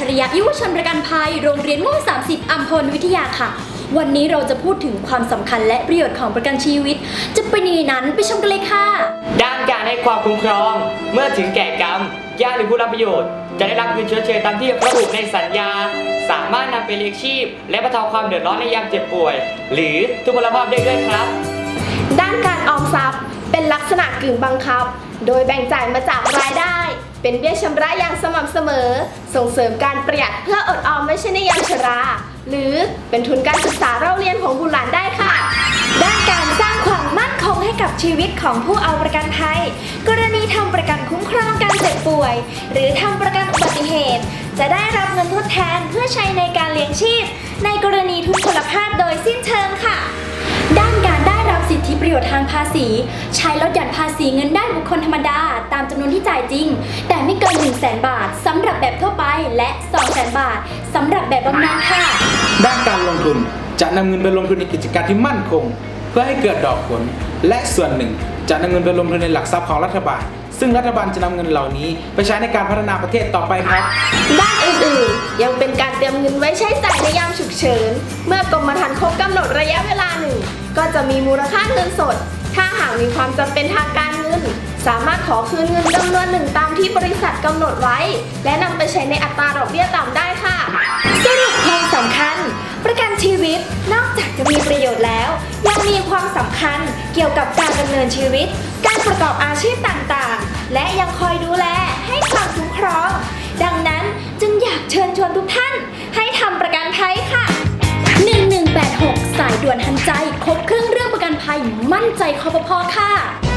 ฉริยะยุวชนประกันภัย โรงเรียนม่วง30 อัมพลวิทยาค่ะ วันนี้เราจะพูดถึงความสำคัญและประโยชน์ของประกันชีวิต จะเป็นยังไงนั้นไปชมกันเลยค่ะ ด้านการให้ความคุ้มครอง เมื่อถึงแก่กรรมญาติหรือผู้รับประโยชน์ จะได้รับเงินชดเชยตามที่ระบุในสัญญา สามารถนำไปเลี้ยงชีพ และบรรเทาความเดือดร้อนในยามเจ็บป่วย หรือทุพพลภาพได้ด้วยครับ ด้านการออมทรัพย์เป็นลักษณะกึ่งบังคับ โดยแบ่งจ่ายมาจากรายได้ เป็นเบี้ยชำระอย่างสม่ำเสมอ ส่งเสริมการประหยัดเพื่ออดออมไม่ใช่ในยามชรา หรือเป็นทุนการศึกษาเราเรียนของบุตรหลานได้ค่ะ ด้านการสร้างความมั่นคงให้กับชีวิตของผู้เอาประกันภัย กรณีทำประกันคุ้มครองการเจ็บป่วย หรือทำประกันอุบัติเหตุ จะได้รับเงินทดแทนเพื่อใช้ในการเลี้ยงชีพ ในกรณีทุพพล ชน์ทางภาษี ใช้ลดหย่อนภาษีเงินได้บุคคลธรรมดา ตามจำนวนที่จ่ายจริง แต่ไม่เกิน 1 0 0 0 0แบาทสำหรับแบบทั่วไปและ 2 0 0 0 0 0 บาทสำหรับแบบบำนาญค่ะ ด้านการลงทุนจะนำเงินไปลงทุนในกิจการที่มั่นคง เพื่อให้เกิดดอกผล และส่วนหนึ่งจะนำเงินไปลงทุนในหลักทรัพย์ของรัฐบาล ซึ่งรัฐบาลจะนำเงินเหล่านี้ ไปใช้ในการพัฒนาประเทศต่อไปครับ ด้านอื่นๆ ยังเป็นการเตรียมเงินไว้ใช้จ่ายในยามฉุกเฉิน เมื่อกรมธรรม์ ครบกำหนดระยะเวลาหนึ่ง ก็จะมีมูลค่าเงินสด ถ้าหากมีความจำเป็นทางการเงิน สามารถขอคืนเงินจำนวนหนึ่งตามที่บริษัทกำหนดไว้ และนำไปใช้ในอัตราดอกเบี้ยต่ำได้ค่ะ สรุปความสำคัญ ประกันชีวิตนอกจากจะมีประโยชน์แล้ว ยังมีความสำคัญเกี่ยวกับการดำเนินชีวิต การประกอบอาชีพต่างๆ และยังคอยดูแลให้ความคุ้มครอง ดังนั้นจึงอยากเชิญชวนทุกท่าน ให้ทำประกันภัยค่ะ มั่นใจคอปพอค่ะ